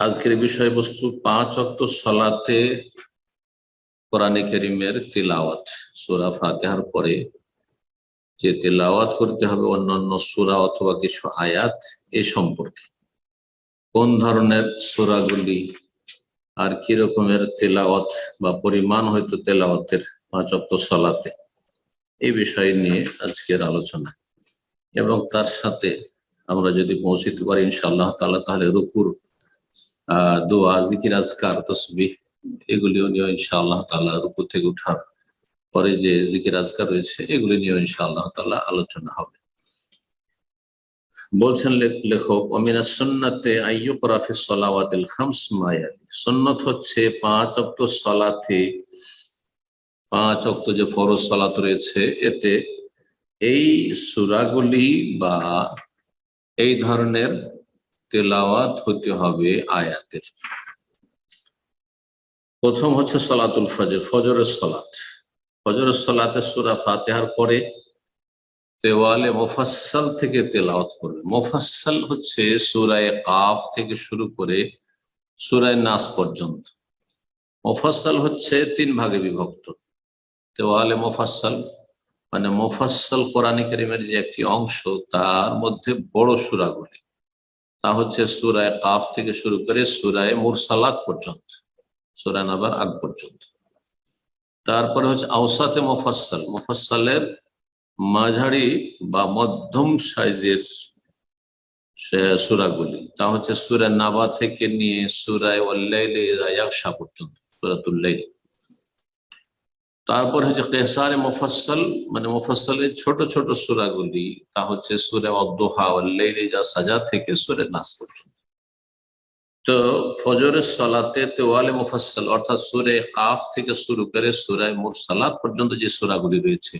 আজকের বিষয়বস্তু পাঁচ অক্ট সলাতে কোরআনে করিমের তিলাওয়াত, সুরা ফাতেহার পরে যে তেলাওয়াত করতে হবে অন্যান্য সুরা অথবা কিছু আয়াত এ সম্পর্কে। কোন ধরনের সুরাগুলি আর কি রকমের তেলাওয়াত বা পরিমাণ হয়তো তেলাওয়াতের পাঁচ অক্ট সলাতে এই বিষয় নিয়ে আজকের আলোচনা। এবং তার সাথে আমরা যদি পৌঁছিতে পারি ইনশাআল্লাহ তাহলে রুকুর দোয়া, জিকির, আজকার, তসবিহ, এগুলিও নিয়ে ইনশাআল্লাহ তাআলা রুকু থেকে উঠার পরে যে জিকির, আজকার রয়েছে, এগুলি নিয়ে ইনশাআল্লাহ তাআলা আলোচনা হবে। বলছেন লেখক, অমিনা সুন্নাতে আইয়ুকরা ফি সলাওয়াতিল খামস মায়ালি সুন্নত হচ্ছে পাঁচ অক্ট সলাতে, পাঁচ অক্ট যে ফরজ সলাত রয়েছে, এতে এই সুরাগুলি বা এই ধরনের তেলাওয়াত হতে হবে আয়াতের। প্রথম হচ্ছে সলাতুল ফজর, ফজরের সলাত ফজরের সলাতে সুরা ফাতেহার পরে তেওয়ালে মোফাসাল থেকে তেলাওয়াত করবে মোফাসাল হচ্ছে সুরায় কাফ থেকে শুরু করে সুরায় নাস পর্যন্ত। মোফাসাল হচ্ছে তিন ভাগে বিভক্ত। তেওয়ালে মোফাসাল মানে মোফাসাল কোরআন করিমের যে একটি অংশ, তার মধ্যে বড় সুরাগুলি। তা হচ্ছে সুরায় কাফ থেকে শুরু করে সুরায় মুরসালাত পর্যন্ত সুরায় নাবার আগ পর্যন্ত। তারপরে হচ্ছে আওসাতে মোফাসাল মোফাসালের মাঝারি বা মধ্যম সাইজের সুরাগুলি, তা হচ্ছে সুরায় নাবা থেকে নিয়ে সুরায় ওয়াল্লাইসা পর্যন্ত, সুরাতুল্লাইল। তারপর হচ্ছে কেসারে মোফাসল মানে মোফাসলের ছোট ছোট সুরাগুলি, তা হচ্ছে সুরে অদ্দোহা যা সাজা থেকে সুরে নাস পর্যন্ত। তো ফজরের সালাতে তেওয়ালে মুফাসল অর্থাৎ সুরে কাফ থেকে শুরু করে সুরায় মুরসালাত পর্যন্ত যে সুরাগুলি রয়েছে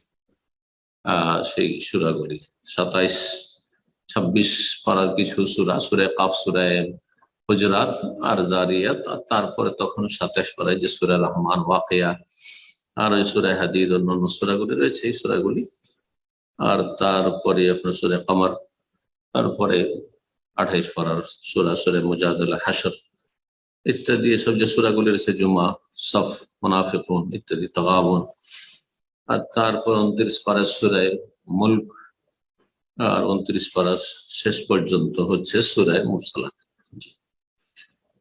সেই সুরাগুলি। সাতাইশ, ছাব্বিশ পাড়ার কিছু সুরা, সুরে কাফ সুরায় হুজরাত আর জারিয়াত তারপরে তখন সাতাইশ পাড়ায় যে সুরা রহমান ওয়াকিয়া আর ওই সুরায় হাদিদ অন্যান্য সুরাগুলি রয়েছে, এই সুরাগুলি। আর তারপরে আপনার সুরে কামার, তারপরে আঠাইশ পাড়ার সুরা, সুরে মুজাদুল্লাহ হাসর ইত্যাদি। এসব যে সুরাগুলি রয়েছে, জুমা, সফ, মুনাফিকুন ইত্যাদি, তগাবন। আর তারপর উনত্রিশ পাড়ার সুরায় মুল্ক, আর উনত্রিশ পাড়ার শেষ পর্যন্ত হচ্ছে সুরায় মুরসালাত।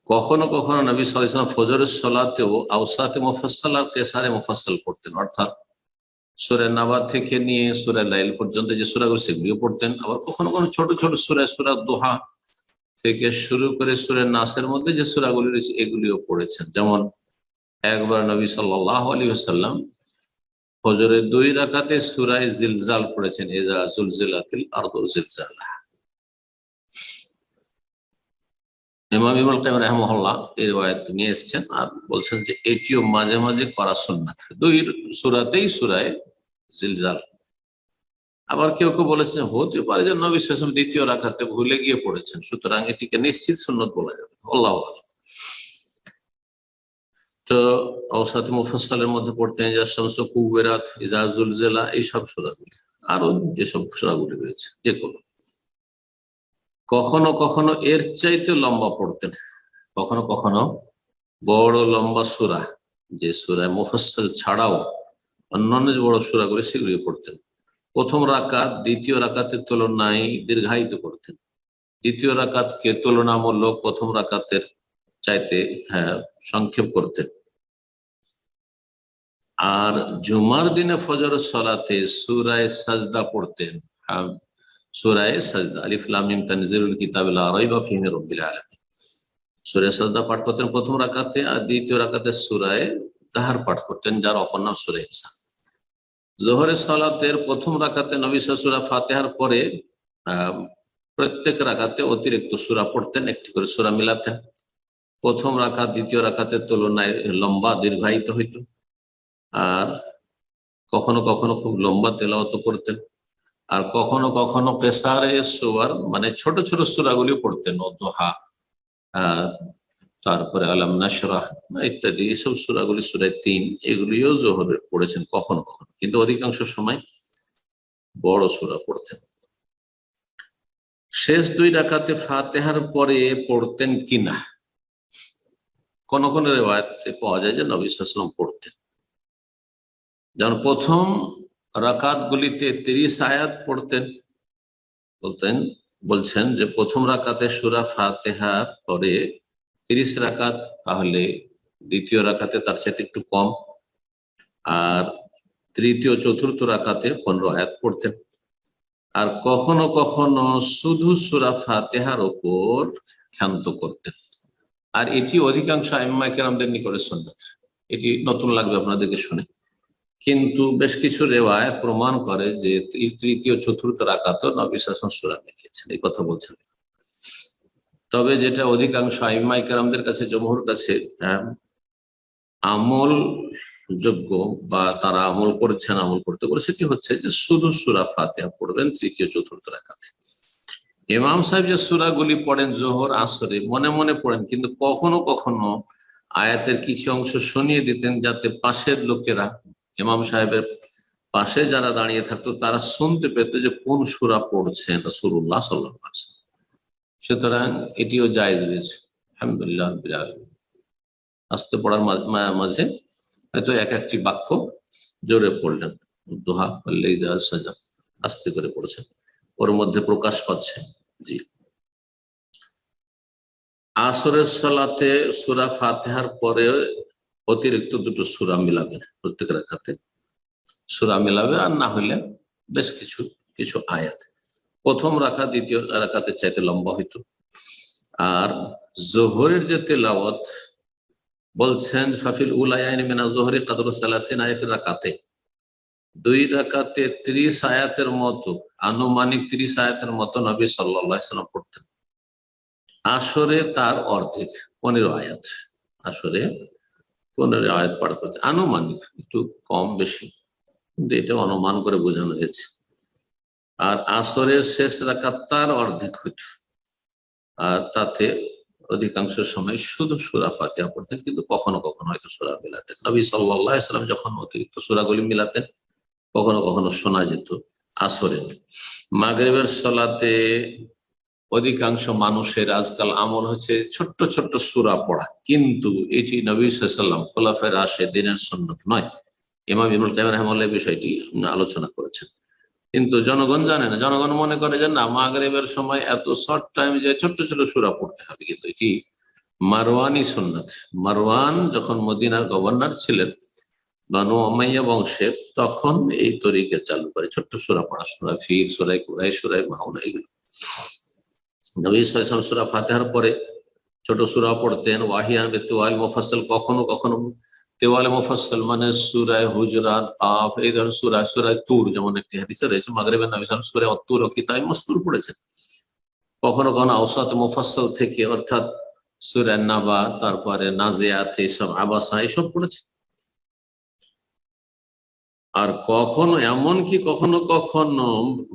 কখনো কখনো নবী সালাম ফজরের সলাতেও আউসাতে মুফাসাল আর কেসারে মুফাসাল পড়তেন। অর্থাৎ সুরে নাবা থেকে নিয়ে সুরে লাইল পর্যন্ত যে সুরাগুলো সেগুলিও পড়তেন। আবার কখনো কখনো ছোট ছোট সুরে, সুরা দোহা থেকে শুরু করে সুরে নাসের মধ্যে যে সুরাগুলি রয়েছে এগুলিও পড়েছেন। যেমন একবার নবী সাল্লাহ আলী আসাল্লাম ফজরের দুই রাকাতে সুরাই জিলজাল পড়েছেন। এজা জুলজিলাতিল আরদ জিলজালা। ইমাম ইমুল কাইম রহমহল্লা এই রেওয়ায়ত নিয়ে এসেছেন আর বলছেন যে এটিও মাঝে মাঝে করা সুন্নাত। দুই সুরাতেই সুরায় জিলজাল। আবার কেউ কেউ বলেছেন হতে পারে যে নবী সাসম দ্বিতীয় রাখাতে ভুলে গিয়ে পড়েছেন, সুতরাং এটিকে নিশ্চিত সুন্নত বলা যাবে আল্লাহ তো অসাত মুফাসালের মধ্যে পড়তেন কুবেরাত ইজাজুল জেলা এইসব সুরাগুলি আরও যেসব সুরাগুলি রয়েছে যে কোনো কখনো কখনো এর চাইতে লম্বা পড়তেন। কখনো কখনো বড় লম্বা সুরা, যে সুরায় মুফাসল ছাড়াও অন্যান্য যে বড় সুরাগুলি সেগুলি পড়তেন। প্রথম রাকাত, দ্বিতীয় রাকাতের তুলনায় দীর্ঘায়িত করতেন। দ্বিতীয় রাকাতকে তুলনামূলক প্রথম রাকাতের চাইতে হ্যাঁ সংক্ষেপ করতেন। আর জুমার দিনে ফজর সলাতে সুরায় সাজদা পড়তেন। সুরায় সাজদা, আলিফ লামিম তানজিলুল কিতাব লা রাইবা ফিহি মির রাব্বিল আলামিন। সাজদা পাঠ করতেন প্রথম রাকাতে আর দ্বিতীয় রাকাতে সূরায় তাহার পাঠ করতেন, যার অপর নাম সূরা ইনসান জোহরের সালাতের প্রথম রাকাতে নবী সূরা ফাতেহার পরে প্রত্যেক রাকাতে অতিরিক্ত সুরা পড়তেন, একটি করে সুরা মিলাতেন। প্রথম রাকাত, দ্বিতীয় রাকাতের তুলনায় লম্বা, দীর্ঘায়িত হইত। আর কখনো কখনো খুব লম্বা তেলাওয়াত করতেন। আর কখনো কখনো পেশারে সোয়ার মানে ছোট ছোট সুরাগুলি পড়তেন দোহা তারপরে আলাম নাসরাহ ইত্যাদি এইসব সুরাগুলি সুরায় তিন, এগুলিও জোহরে পড়েছেন কখনো কখনো, কিন্তু অধিকাংশ সময় বড় সুরা পড়তেন। শেষ দুই রাকাতে ফাতেহার পরে পড়তেন কিনা? কোন কোন রেওয়ায়তে পাওয়া যায় যে নবী পড়তেন। যেমন প্রথম রাকাত গুলিতে তিরিশ আয়াত পড়তেন। বলতেন, বলছেন যে প্রথম রাকাতে সুরা ফাতেহার পরে তিরিশ রাকাত, তাহলে দ্বিতীয় রাকাতে তার চাইতে একটু কম। আর তৃতীয়, চতুর্থ রাকাতে পনেরো আয়াত পড়তেন। আর কখনো কখনো শুধু সুরা ফাতেহার ওপর ক্ষান্ত করতেন। আর এটি অধিকাংশ আইম্মাইকের আমাদের নিকটে সন্ন্যত এটি নতুন লাগবে আপনাদেরকে শুনে। কিন্তু বেশ কিছু রেওয়ায় প্রমাণ করে যে তৃতীয়, চতুর্থ রাকাত নবী শাসন সুরা লিখেছেন এই কথা বলছেন। তবে যেটা অধিকাংশ আইম্মাইকার আমাদের কাছে, জমহুর কাছে আমল যোগ্য বা তারা আমল করেছেন, আমল করতে পারে সেটি হচ্ছে যে শুধু সুরা ফাতেহা পড়বেন, তৃতীয়, চতুর্থ রাকাতে। ইমাম সাহেব যে সুরাগুলি পড়েন, জোহর, আসরে, মনে মনে পড়েন, কিন্তু কখনো কখনো আয়াতের কিছু অংশ শুনিয়ে দিতেন যাতে পাশের লোকেরা ইমাম সাহেবের পাশে যারা দাঁড়িয়ে থাকতো, তারা শুনতে পেত যে কোন সুরা পড়ছেন রসুল্লাহ সাল্লাহ সুতরাং এটিও জায়জ রয়েছে। আলহামদুলিল্লাহ আসতে পড়ার মাঝে হয়তো এক একটি বাক্য জোরে পড়লেন। দোহা লেদা সাজা আস্তে করে পড়ছেন। ওর মধ্যে প্রকাশ পাচ্ছে। জি। আসরের সালাতে সুরা ফাতেহার পরে অতিরিক্ত দুটো সুরা মিলাবেন প্রত্যেক রাখাতে সুরা মিলাবে আর না হলে বেশ কিছু কিছু আয়াত। প্রথম রাখা, দ্বিতীয় রাখাতে চাইতে লম্বা হইতো। আর জোহরের যে তেলাওয়াত বলছেন ফাফিল উলায়াইন মিনা জোহরি কাদর সালাসিন আয়াফির রাকাতে। দুই রাকাতে ত্রিশ আয়াতের মতো, আনুমানিক ত্রিশ আয়াতের মতো নবী সাল্লাহ সাল্লাম পড়তেন। আসরে তার অর্ধেক, পনেরো আয়াত। আসরে পনেরো আয়াত পাঠ করতে আনুমানিক একটু কম বেশি। কিন্তু এটা অনুমান করে বোঝানো হয়েছে। আর আসরের শেষ রাকাত তার অর্ধেক হইত। আর তাতে অধিকাংশ সময় শুধু সুরা ফাতিহা পড়তেন, কিন্তু কখনো কখনো হয়তো সুরা মিলাতেন। নবী সাল্লাহ ইসলাম যখন অতিরিক্ত সুরাগুলি মিলাতেন, কখনো কখনো শোনা যেত আসরে মাগরেবের সলাতে অধিকাংশ মানুষের আজকাল আমল হচ্ছে ছোট্ট ছোট্ট সুরা পড়া। কিন্তু এটি নবী সাল্লাম খোলাফের আসে দিনের সন্ন্যত নয়। ইমাম ইমুল কাইম রহমাল্লাহ বিষয়টি আলোচনা করেছেন। কিন্তু জনগণ জানে না, জনগণ মনে করে যে না, মাগরেবের সময় এত শর্ট টাইম যে ছোট্ট ছোট সুরা পড়তে হবে। কিন্তু এটি মারওয়ানি সুন্নাত। মারওয়ান যখন মদিনার গভর্নর ছিলেন, বানু আমাইয়া বংশের, তখন এই তরিকে চালু করে। ছোট্ট সুরা পড়া পড়াশোনা, ফির সুরাই কুরাই সুরাই মাহুনা এগুলো। নবী সাল্লাম সুরা ফাতেহার পরে ছোট সুরা পড়তেন, ওয়াহিয়ান বেতুয়াল মুফাসসাল, কখনো কখনো তেওয়ালে মুফাসসাল মানে সুরায় হুজরাত আফ এই ধরনের সুরা, সুরায় তুর যেমন একটি হাদিসে রয়েছে মাগরিবের নবী সাল্লাম সুরায় অত্তুর ও মস্তুর পড়েছেন। কখনো কখনো আওসাত মুফাসসাল থেকে অর্থাৎ সুরায় নাবা, তারপরে নাজিয়াত, এইসব আবাসা, এইসব পড়েছেন। আর কখনো এমন কি কখনো কখনো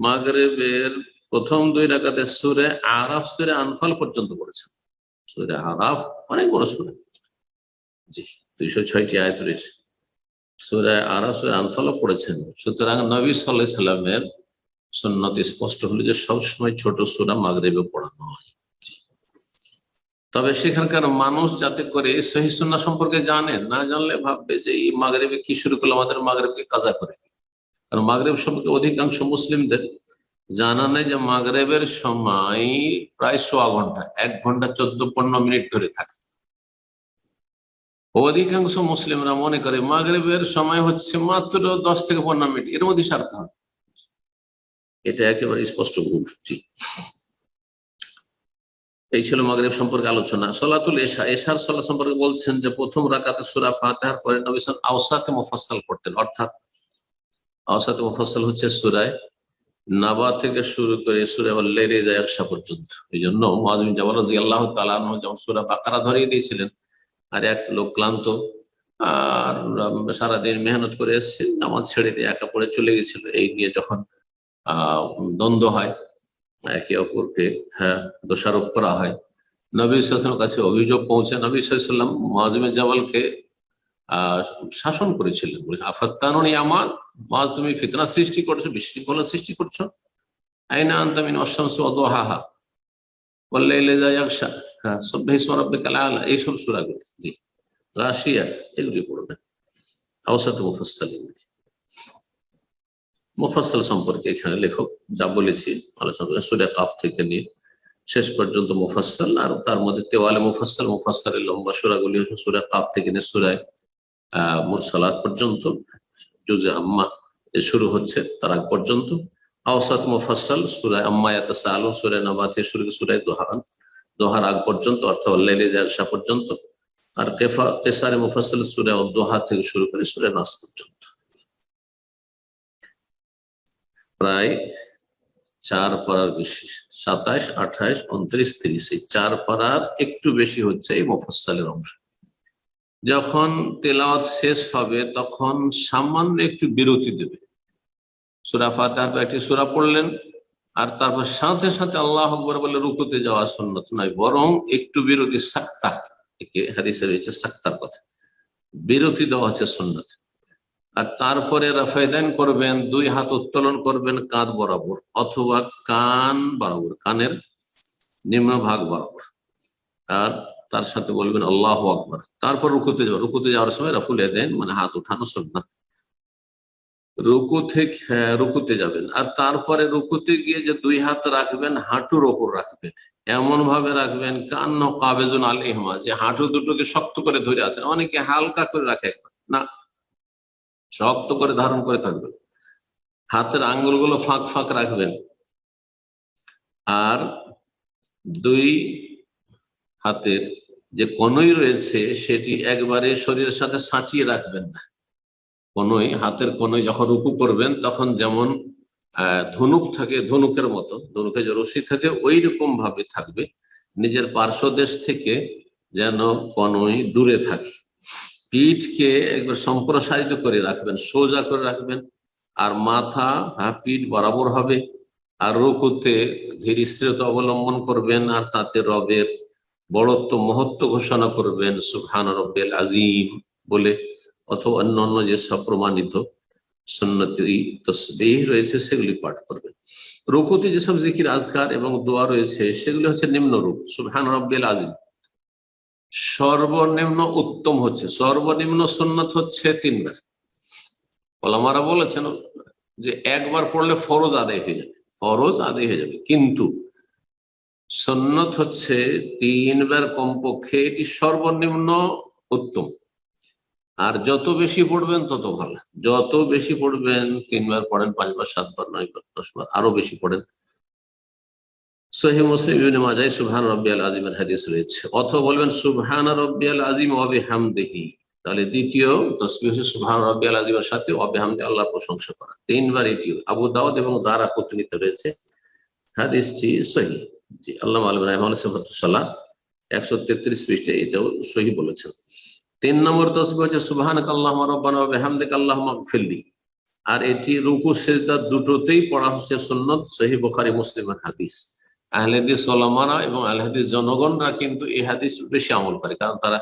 মাগরেবের প্রথম দুই রাকাতে সুরে আরাফ, সুরে আনফাল পর্যন্ত পড়েছেন সুরে আরাফ অনেক বড় সুরে। জি, দুইশো ছয়টি আয়াত রয়েছে। সুরে আরাফ, সুরে আনফালও পড়েছেন। সুতরাং নবী সাল্লাহ সাল্লামের সন্ন্যত স্পষ্ট হলো যে সবসময় ছোট সুরা মাগরেবে পড়ানো হয় তবে সেখানকার মানুষ যাতে করে সহি সম্পর্কে জানে, না জানলে ভাববে যে এই মাগরেবে কি শুরু করল, আমাদের মাগরেবকে কাজা করে। কারণ মাগরেব সম্পর্কে অধিকাংশ মুসলিমদের জানা নেই যে মাগরেবের সময় প্রায় সোয়া ঘণ্টা, এক ঘণ্টা চোদ্দ পনেরো মিনিট ধরে থাকে। অধিকাংশ মুসলিমরা মনে করে মাগরেবের সময় হচ্ছে মাত্র দশ থেকে পনেরো মিনিট, এর মধ্যে সারতে হবে। এটা একেবারে স্পষ্ট ভুল, ঠিক। এই ছিল মাগরেব সম্পর্কে আলোচনা। সলাতুল এশা, এশার সলা সম্পর্কে বলছেন যে প্রথম রাকাতে সুরা ফাতেহার পরে নবী সাল্লাল্লাহু আওসাতে মুফাসসাল করতেন। অর্থাৎ, আওসাতে মুফাসসাল হচ্ছে সুরায় নাবা থেকে শুরু করে সুরে লেরে যায় একশা পর্যন্ত। এই জন্য মহাজমিন জামাল রাজি আল্লাহ তালাহ যেমন সুরা বাকারা ধরিয়ে দিয়েছিলেন, আর এক লোক ক্লান্ত, আর সারাদিন মেহনত করে এসছে, নামাজ ছেড়ে দিয়ে একা পড়ে চলে গেছিল। এই নিয়ে যখন দ্বন্দ্ব হয়, একে অপরকে হ্যাঁ দোষারোপ করা হয়। নবী সাল্লামের কাছে অভিযোগ পৌঁছে, নবী সাল্লাম মহাজমিন জামালকে শাসন করেছিলেন। বলেছে, আফাত্তানি আমার মা তুমি ফিতনা সৃষ্টি করছ, বিশৃঙ্খলা সৃষ্টি করছ। আইনা আন্তামিন অশাংশ অদোহাহা হ্যাঁ সম্পর্কে এখানে লেখক যা বলেছি সুরে কাফ থেকে নিয়ে শেষ পর্যন্ত মুফাসাল আর তার মধ্যে তেওয়ালে মুফাসাল মুফাসালের লম্বা সুরাগুলি হচ্ছে সুরে কাফ থেকে নিয়ে সুরায় মুরসালাত পর্যন্ত জুজে আম্মা শুরু হচ্ছে তার আগ পর্যন্ত। আওসাত মুফাসাল সুরায় আম্মা ইয়াতাসালু সুরায় নাবাত শুরু করে দোহারান দোহার আগ পর্যন্ত, অর্থাৎ লেলি জালসা পর্যন্ত। আর কেফা, কেসারে মুফাসাল সুরায় দোহা থেকে শুরু করে সুরায় নাস পর্যন্ত। প্রায় চার পাড়ার বেশি সাতাশ আঠাশ উনত্রিশ, তিরিশ চার পাড়ার একটু বেশি হচ্ছে এই মুফাসালের অংশ। যখন তেলাওয়াত শেষ হবে, তখন সামান্য একটু বিরতি দেবে। সুরা ফাতাহার একটি সুরা পড়লেন, আর তারপর সাথে সাথে আল্লাহ আকবর বলে রুকুতে যাওয়া সন্ন্যত নয়, বরং একটু বিরতি, সাক্তা। হাদিসে রয়েছে সাক্তার কথা। বিরতি দেওয়া হচ্ছে সন্ন্যত আর তারপরে রাফায়দান করবেন, দুই হাত উত্তোলন করবেন, কাঁধ বরাবর, অথবা কান বরাবর, কানের নিম্ন ভাগ বরাবর। আর তার সাথে বলবেন আল্লাহ আকবর। তারপর রুকুতে যাওয়া রুকুতে যাওয়ার সময় রাফুল দেন মানে হাত উঠানো সন্না রুকু থেকে হ্যাঁ, রুকুতে যাবেন। আর তারপরে রুকুতে গিয়ে যে দুই হাত রাখবেন হাঁটুর ওপর রাখবেন। এমন ভাবে রাখবেন কান্ন কাবেজুন আলিহমা যে হাঁটু দুটোকে শক্ত করে ধরে আছেন অনেকে হালকা করে রাখে না শক্ত করে ধারণ করে থাকবেন। হাতের আঙ্গুলগুলো ফাঁক ফাঁক রাখবেন। আর দুই হাতের যে কনই রয়েছে, সেটি একবারে শরীরের সাথে সাঁচিয়ে রাখবেন না। কনুই, হাতের কনই যখন রুকু করবেন, তখন যেমন ধনুক থাকে ধনুকের মতো, ধনুকে যে রশি থাকে ওই রকম ভাবে থাকবে। নিজের পার্শ্বদেশ থেকে যেন কনই দূরে থাকে। পিঠকে একবার সম্প্রসারিত করে রাখবেন, সোজা করে রাখবেন, আর মাথা হ্যাঁ পিঠ বরাবর হবে। আর রুকুতে ধীর স্থিরতা অবলম্বন করবেন, আর তাতে রবের বড়ত্ব, মহত্ব ঘোষণা করবেন সুহান রব্বেল আজিম বলে, অথবা অন্যান্য যে সপ্রমাণিত সন্ন্যতি তসবিহ রয়েছে, সেগুলি পাঠ করবেন। রুকুতে যেসব জিকির, আজকার এবং দোয়া রয়েছে, সেগুলি হচ্ছে নিম্ন রূপ সুহান রব্বেল আজিম সর্বনিম্ন উত্তম হচ্ছে, সর্বনিম্ন সন্ন্যত হচ্ছে তিনবার। ওলামারা বলেছেন যে একবার পড়লে ফরজ আদায় হয়ে যাবে, ফরজ আদায় হয়ে যাবে, কিন্তু সন্ন্যত হচ্ছে তিনবার কমপক্ষে এটি সর্বনিম্ন উত্তম। আর যত বেশি পড়বেন, তত ভালো। যত বেশি পড়বেন, তিনবার পড়েন, পাঁচবার, সাতবার, নয়বার, দশবার, আরও বেশি পড়েন। সুবহান হাদিস রয়েছে। বলবেন, সুবহান আজিম তাহলে দ্বিতীয় আজিমের সাথে আল্লাহর প্রশংসা করা। তিনবার এটি আবু দাউদ এবং দারা কুতুনিত রয়েছে, হাদিসটি সহি আল্লাহ আর এটি রুকু, সেজদা দুটোতেই পড়া হচ্ছে সুন্নত, সহি বুখারী, মুসলিমের হাদিস। আহলেদিস এবং আহলেদিস জনগণরা কিন্তু এই হাদিস বেশি আমল করে, কারণ তারা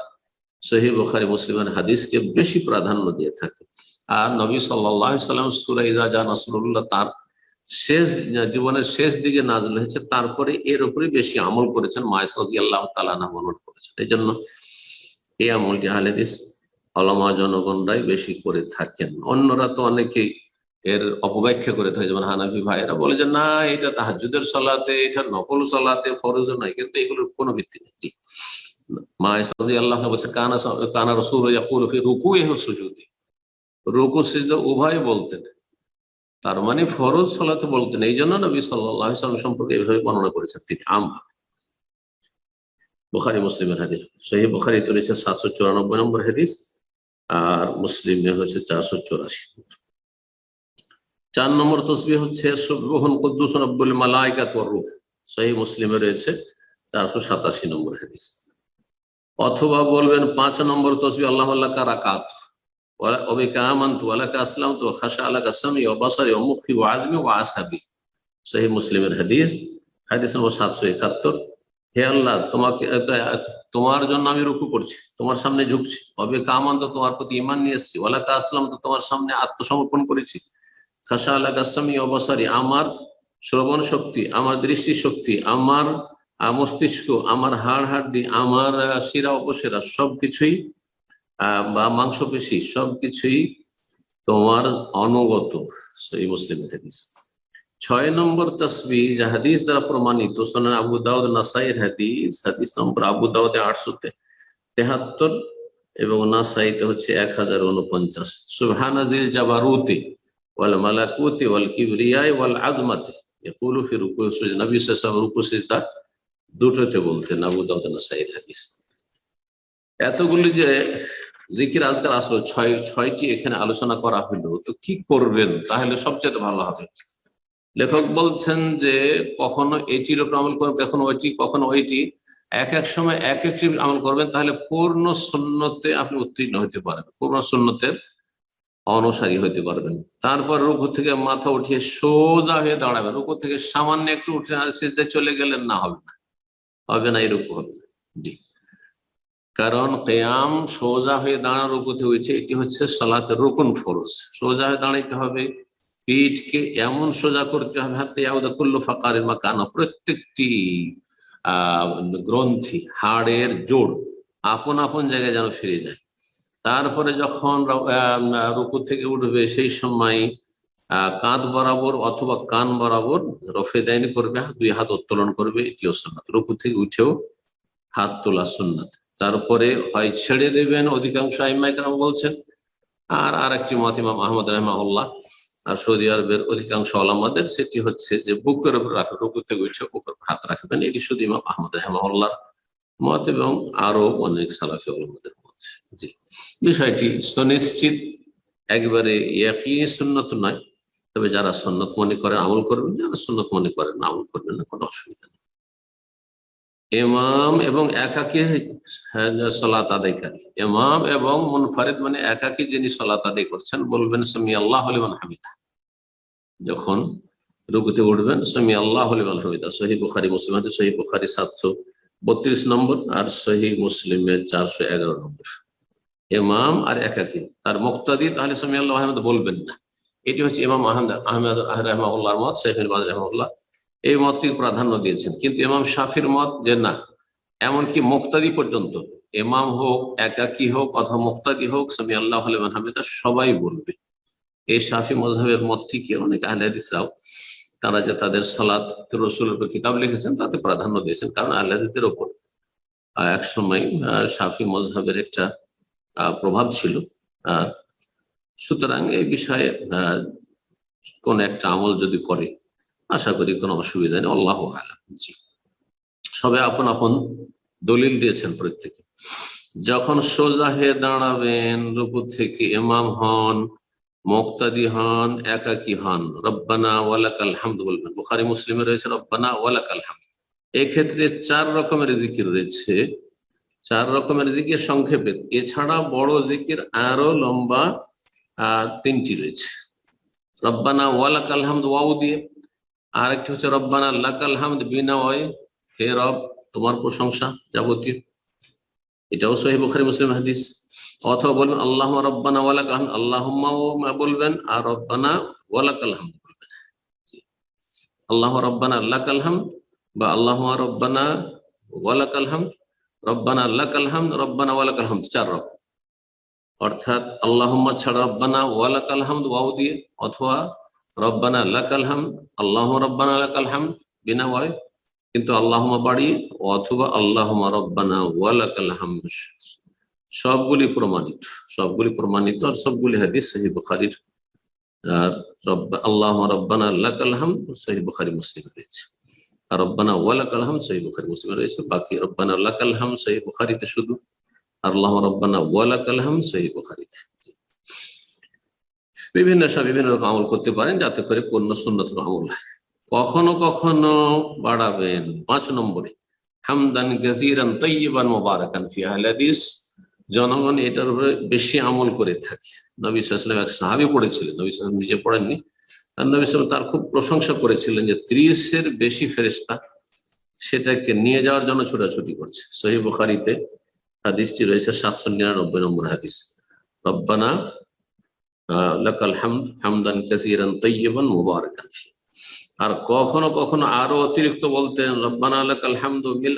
সহি বুখারী, মুসলিমের হাদিসকে বেশি প্রাধান্য দিয়ে থাকে। আর নবী সাল্লাম সুরা ইজা জান রাসূলুল্লাহ তার শেষ জীবনের শেষ দিকে নাজল হয়েছে। তারপরে এর উপরে বেশি আমল করেছেন মায়সি আল্লাহ তালানা বর্ণন করেছেন। এই জন্য এই আমলটি আহলেদিস অলমা জনগণরাই বেশি করে থাকেন। অন্যরা তো অনেকেই এর অপব্যাখ্যা করে থাকে, যেমন হানাফি ভাইয়েরা বলে যে, না, এটা তাহাজুদের সলাতে, এটা নকল সলাতে ফরজ নয়। কিন্তু এগুলোর কোনো ভিত্তি নেই। মা সাদি আল্লাহ বলছে, কানা কানা রসুল রুকু এহ সুজুদি। রুকু সিজদা উভয় বলতেন। তার মানে ফরজ সলাতে বলতেন এই জন্য নবী সাল্লাম সম্পর্কে এইভাবে বর্ণনা করেছেন তিনি। আম বুখারি, মুসলিমের হাদিস। সহি বুখারি রয়েছে সাতশো চুরানব্বই নম্বর হাদিস আর মুসলিমে হচ্ছে চারশো চৌরাশি। চার নম্বর তসবি হচ্ছে সুবহুন কুদ্দুস রব্বুল মালাইকাত ওয়ার রূহ। সহি মুসলিমে রয়েছে চারশো সাতাশি নম্বর হাদিস। অথবা বলবেন, পাঁচ নম্বর তসবি আল্লাহ আল্লাহ কারাকাত وبك آمنت ولك أسلمت وخشع لك سمعي وبصري ومخي وعزمي وعصبي সহি মুসলিমের হাদিস হাদিস নম্বর সাতশো একাত্তর হে আল্লাহ তোমাকে তোমার জন্য আমি রুকু করছি তোমার সামনে ঝুঁকছি অবে কামান তো তোমার প্রতি ইমান নিয়ে এসছি ওয়ালাকা আসলাম তো তোমার সামনে আত্মসমর্পণ করেছি খাসা আল্লাহ কাসামি অবসারি আমার শ্রবণ শক্তি আমার দৃষ্টি শক্তি আমার মস্তিষ্ক আমার হাড় হাড্ডি আমার শিরা উপসেরা সবকিছুই আহ, বা মাংসপেশি সবকিছুই তোমার অনুগত সেই মুসলিম হাদিস। ছয় নম্বর তসবি যা হাদিস দ্বারা প্রমাণিত, সোনান আবু দাউদ নাসাইর হাদিস হাদিস নম্বর আবু দাউদে আটশো তেহাত্তর এবং নাসাইতে হচ্ছে এক হাজার উনপঞ্চাশ সুবহান আজিল জাবারুতে ওয়াল মালাকুতে ওয়াল কিবরিয়াই ওয়াল আজমাতে। একুলু ফি রুকু সুজ নবী দুটোতে বলতেন আবু দাউদ নাসাইয়ের হাদিস। এতগুলি যে জিকির আজকাল আসলো, ছয়, ছয়টি এখানে আলোচনা করা হলো, তো কি করবেন? তাহলে সবচেয়ে ভালো হবে। লেখক বলছেন যে, কখনো এটির উপর আমল করবেন, কখনো ওইটি কখনো ওইটি। এক এক সময় এক একটি আমল করবেন, তাহলে পূর্ণ সুন্নতে আপনি উত্তীর্ণ হতে পারবেন, পূর্ণ সুন্নতের অনুসারী হতে পারবেন। তারপর রুকু থেকে মাথা উঠিয়ে সোজা হয়ে দাঁড়াবেন। রুকু থেকে সামান্য একটু উঠে আর চলে গেলেন, না হবে না। হবে না এরকম হবে। জি। কারণ কেয়াম সোজা হয়ে দাঁড়ানোর রুকুতে হয়েছে, এটি হচ্ছে সালাতের রুকুন ফরজ। সোজা হয়ে দাঁড়াইতে হবে, পিঠকে এমন সোজা করতে হবে হাতে ইয়াউদাকুল্লু ফাকারের মাকানা, প্রত্যেকটি আহ গ্রন্থি, হাড়ের জোড় আপন আপন জায়গায় যেন ফিরে যায়। তারপরে যখন রুকু থেকে উঠবে, সেই সময় কাঁধ বরাবর অথবা কান বরাবর রফে দাইনি করবে, দুই হাত উত্তোলন করবে, এটিও সুন্নাত। রুকু থেকে উঠেও হাত তোলা সুন্নাত। তারপরে হয় ছেড়ে দেবেন অধিকাংশ আইমাইকরাম বলছেন। আর আর একটি মত ইমাম আহমদ রহমাউল্লাহ আর সৌদি আরবের অধিকাংশ আলামাদের, সেটি হচ্ছে যে বুকের উপর রাখবেন রুকু থেকে উঠে বুকের উপর হাত রাখবেন। এটি শুধু ইমাম আহমদ রহমাউল্লাহর মত এবং আরও অনেক সালাফি আলমাদের মত। জি। বিষয়টি সুনিশ্চিত, একবারে একই সুন্নত নয়। তবে যারা সন্নত মনে করেন আমল করবেন, যারা সন্নত মনে করেন আমল করবেন না, কোনো অসুবিধা নেই। ইমাম এবং একাকী সলাত আদায়কারী এমাম এবং মুনফারিদ মানে একাকী যিনি সলাত আদায় করছেন, বলবেন সামি আল্লাহ হলিমান হামিদা। যখন রুকুতে উঠবেন সামি আল্লাহ হলিমান হামিদা। সহি বুখারি, মুসলিম হাদিস, সহি বুখারি সাতশো বত্রিশ নম্বর আর সহি মুসলিমের চারশো এগারো নম্বর। এমাম আর একাকী, তার মুক্তাদি তাহলে সামি আল্লাহ আহমেদ বলবেন না। এটি হচ্ছে ইমাম আহমদ, আহমেদ রহমাউল্লাহর মত শেখুল বাদ রহমাউল্লাহ এই মতটি প্রাধান্য দিয়েছেন। কিন্তু ইমাম শাফির মত যে না, এমনকি মুক্তাদি পর্যন্ত এমাম হোক, একাকি হোক অথবা মুক্তাদি হোক সামি আল্লাহ হামিদা সবাই বলবে। এই শাফি মজহাবের মতটিকে অনেক আহলাদিসরাও তারা যে তাদের সালাদ রসুলের কিতাব লিখেছেন, তাতে প্রাধান্য দিয়েছেন। কারণ আহলাদিসদের ওপর এক সময় শাফি মজহাবের একটা প্রভাব ছিল। সুতরাং এই বিষয়ে কোন একটা আমল যদি করে আশা করি কোনো অসুবিধা নেই, আল্লাহ আলাম। জি। সবে আপন আপন দলিল দিয়েছেন প্রত্যেকে। যখন সোজা হয়ে দাঁড়াবেন, রুকু থেকে এমাম হন, মুক্তাদি হন, একাকি হন, রব্বানা ওয়ালাকাল হামদ বলবেন। বুখারি, মুসলিমে রয়েছে, রব্বানা ওয়ালাকাল হামদ। এক্ষেত্রে চার রকমের জিকির রয়েছে। চার রকমের জিকির সংক্ষেপে। এছাড়া বড় জিকির আরও লম্বা তিনটি রয়েছে। রব্বানা ওয়ালাকাল হামদ ওয়াউ দিয়ে। আরেকটি হচ্ছে, রব্বানা লাকাল হামদ বিনা ওয়াই হে রব, তোমার প্রশংসা যাবতীয়। এটাও সহি বুখারী মুসলিম হাদিস। অথবা বলবেন আল্লাহ রব্বানা ওয়ালাকাল হামদ আল্লাহুম্মা বলবেন, আর রব্বানা ওয়ালাকাল হামদ বলবেন। আল্লাহ রব্বানা লাকাল হামদ বা আল্লাহ রব্বানা ওয়ালাকাল হামদ রব্বানা লাকাল হামদ রব্বানা ওয়ালাকাল হামদ চার রকম। অর্থাৎ, আল্লাহুম্মা ছাড়া রব্বানা ওয়ালাকাল হামদ ওয়াও দিয়ে, অথবা রব্বানা লাকাল হামদ আল্লাহ রব্বানা লাকাল হামদ, বিনা ওয়াই কিন্তু আল্লাহমা বাড়ি, অথবা আল্লাহমা রব্বানা ওয়ালাকাল হামদ। সবগুলি প্রমাণিত সবগুলি প্রমাণিত আর সবগুলি হাদিস সহি বুখারির। আর রব্ব আল্লাহ রব্বানা লাকাল হামদ সহি বুখারি মুসলিম রয়েছে। আর রব্বানা ওয়ালাকাল হামদ সহি বুখারি মুসলিম রয়েছে। বাকি রব্বানা লাকাল হামদ সহি বুখারিতে শুধু। আর আল্লাহ রব্বানা ওয়ালাকাল হামদ সহি বুখারিতে। বিভিন্ন সব বিভিন্ন রকম আমল করতে পারেন, যাতে করে পূর্ণ সুন্নত আমল কখনো কখনো বাড়াবেন। পাঁচ নম্বরে, হামদান গাজিরান তৈবান মোবারকান ফি হাদিস। জনগণ এটার উপরে বেশি আমল করে থাকে। নবী সাল্লাম এক সাহাবি পড়েছিলেন, নবী সাল্লাম নিজে পড়েননি। আর নবী সাল্লাম তার খুব প্রশংসা করেছিলেন যে ত্রিশের বেশি ফেরেস্তা সেটাকে নিয়ে যাওয়ার জন্য ছোটাছুটি করছে। সহি বুখারিতে হাদিসটি রয়েছে সাতশো নিরানব্বই নম্বর হাদিস। রব্বানা লাকাল হামদ, হামদান কাসিরান তৈবান মুবারাকান আর কখনো কখনো আরও অতিরিক্ত বলতেন, রব্বানা লাকাল হামদু মিল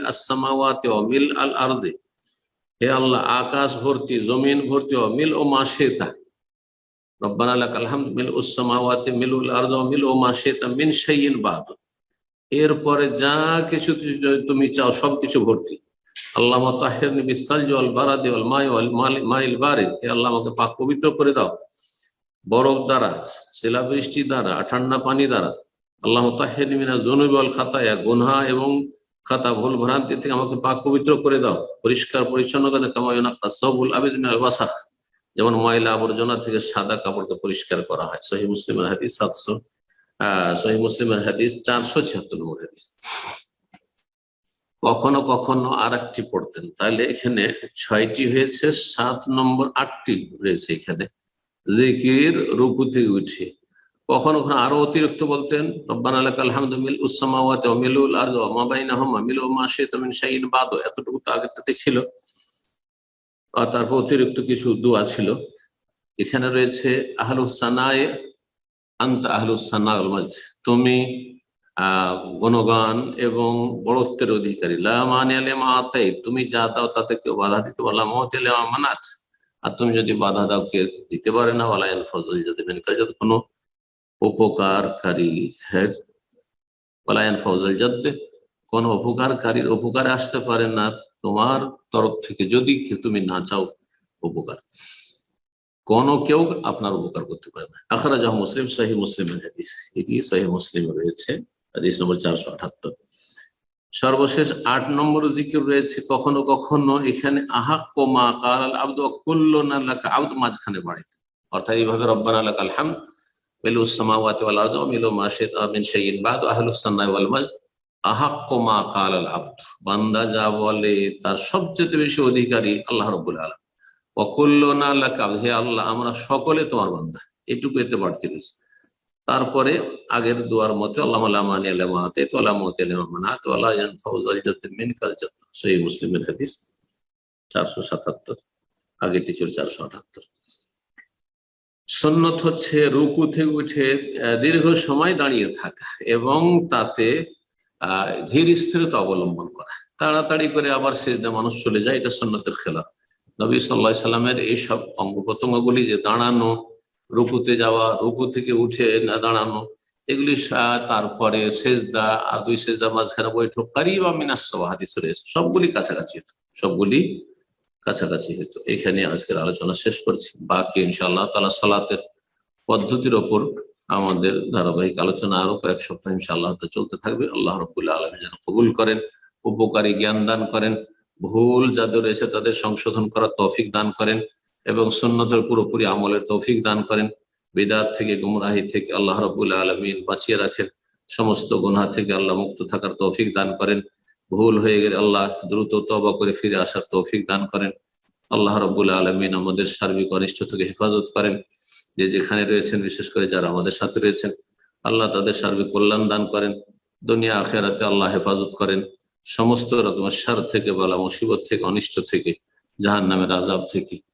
ওয়া মিল আল আরদি হে আল্লাহ, আকাশ ভর্তি, জমিন ভর্তি মিল ও রব্বানা লাকাল মিল উস-সামাওয়াতি মিলুল আরদ মিল ও মাসেতা মিন শাইইন বাদ। এরপরে যা কিছু তুমি চাও সবকিছু ভর্তি। আল্লাহ তাহিরনি বিসাল জল বারাদি ওয়াল মাই ওয়াল মাইল বারিদ। হে আল্লাহ, আমাকে পাক পবিত্র করে দাও। বরফ দ্বারা শিলাবৃষ্টি দ্বারা, ঠান্ডা পানি দ্বারা, আল্লাহ তাহিরনি মিনা জুনুব ওয়াল খাতায়া, গুনহা এবং খাতা ভুল ভ্রান্তি থেকে আমাকে পাক পবিত্র করে দাও, পরিষ্কার পরিচ্ছন্ন করে কামায়না কাসাবুল আবিদ মিনাল যেমন ময়লা আবর্জনা থেকে সাদা কাপড়কে পরিষ্কার করা হয়। সহি মুসলিমের হাদিস সাতশো, আহ মুসলিমের হাদিস চারশো ছিয়াত্তর নম্বর হাদিস। কখনো কখনো আর একটি পড়তেন তাহলে এখানে ছয়টি হয়েছে, সাত নম্বর আটটি রয়েছে এখানে। জিকির রুকু থেকে উঠে। কখনো কখনো আরও অতিরিক্ত বলতেন, রব্বানা মিল উস-সামাওয়াতি ওয়া মিলুল আরদি ওয়া মা বাইনাহুমা মিলু মা শি'তা মিন বাদ এতটুকু তো আগেরটাতে ছিল। আর তারপর অতিরিক্ত কিছু দোয়া ছিল। এখানে রয়েছে, আহলুস সানায়ে আনতা আহলুস সানা ওয়াল তুমি গুণগান এবং বড়ত্বের অধিকারী। লা মানে লিমা আতাই তুমি যা দাও তাতে কেউ বাধা দিতে পারলাম লিমা মানাত। আর তুমি যদি বাধা দাও কে দিতে পারে না, ওয়ালা ইয়ানফাজুল যদি মিনকা যদি কোনো উপকারকারী ওয়ালায়ন ফৌজাল জাদ্দে কোন উপকারকারীর উপকারে আসতে পারে না। তোমার তরফ থেকে যদি তুমি না চাও উপকার, কোন কেউ আপনার উপকার করতে পারে না। আখরা যাহ মুসলিম সহি মুসলিমের হাদিস, এটি সহি মুসলিম রয়েছে। হাদিস নম্বর চারশো আঠাত্তর সর্বশেষ আট নম্বর জিকির রয়েছে, কখনো কখনো এখানে, আহাক্ক মা কাল আব্দ কুল্লনা আব্দ মাঝখানে বাড়িতে অর্থাৎ এইভাবে রব্বানা লাকাল হামদ, মিলু সামাওয়াতি ওয়াল আরদি মিলু মা শি'তা শাইইন বাদ ওয়াল কাল আল আবদ বলে তার সবচেয়ে বেশি অধিকারী আল্লাহ কুল্লুনা হে আল্লাহ, আমরা সকলে তোমার বান্দা। এটুকু এতে বাড়তি রয়েছে। তারপরে আগের দুয়ার মতো মুসলিমের হাদিস 477 আগেরটি ছিল 478 সন্ন্যত হচ্ছে রুকু থেকে উঠে দীর্ঘ সময় দাঁড়িয়ে থাকা এবং তাতে, আহ, ধীর স্থিরতা অবলম্বন করা। তাড়াতাড়ি করে আবার সেজদা মানুষ চলে যায়, এটা সন্ন্যতের খেলা নবী সাল্লাহ সাল্লামের এইসব অঙ্গ প্রত্যঙ্গগুলি যে দাঁড়ানো রুকুতে যাওয়া, রুকু থেকে উঠে দাঁড়ানো, এগুলি তারপরে সেজদা, আর দুই সেজদা মাঝখানে বৈঠক। কারিবা মিনাসবা হাদিস রয়েছে সবগুলি কাছাকাছি হতো, সবগুলি কাছাকাছি হতো। এখানে আজকের আলোচনা শেষ করছি। বাকি ইনশাআল্লাহ তালা সালাতের পদ্ধতির ওপর আমাদের ধারাবাহিক আলোচনা আরও কয়েক সপ্তাহ ইনশাআল্লাহ চলতে থাকবে। আল্লাহ রবুল্লাহ আলমী যেন কবুল করেন, উপকারী জ্ঞান দান করেন, ভুল যাদের রয়েছে তাদের সংশোধন করার তৌফিক দান করেন এবং সুন্নতের পুরোপুরি আমলের তৌফিক দান করেন। বিদাত থেকে, গুমরাহি থেকে আল্লাহ রবুল্লাহ আলমিন বাঁচিয়ে রাখেন। সমস্ত গুনহা থেকে আল্লাহ মুক্ত থাকার তৌফিক দান করেন। ভুল হয়ে গেলে আল্লাহ দ্রুত তবা করে ফিরে আসার তৌফিক দান করেন। আল্লাহ রব্বুল আলমিন আমাদের সার্বিক অনিষ্ট থেকে হেফাজত করেন। যে যেখানে রয়েছেন, বিশেষ করে যারা আমাদের সাথে রয়েছেন, আল্লাহ তাদের সার্বিক কল্যাণ দান করেন। দুনিয়া আখেরাতে আল্লাহ হেফাজত করেন। সমস্ত রকমের সার থেকে, বলা মুসিবত থেকে, অনিষ্ট থেকে জাহান নামের আজাব থেকে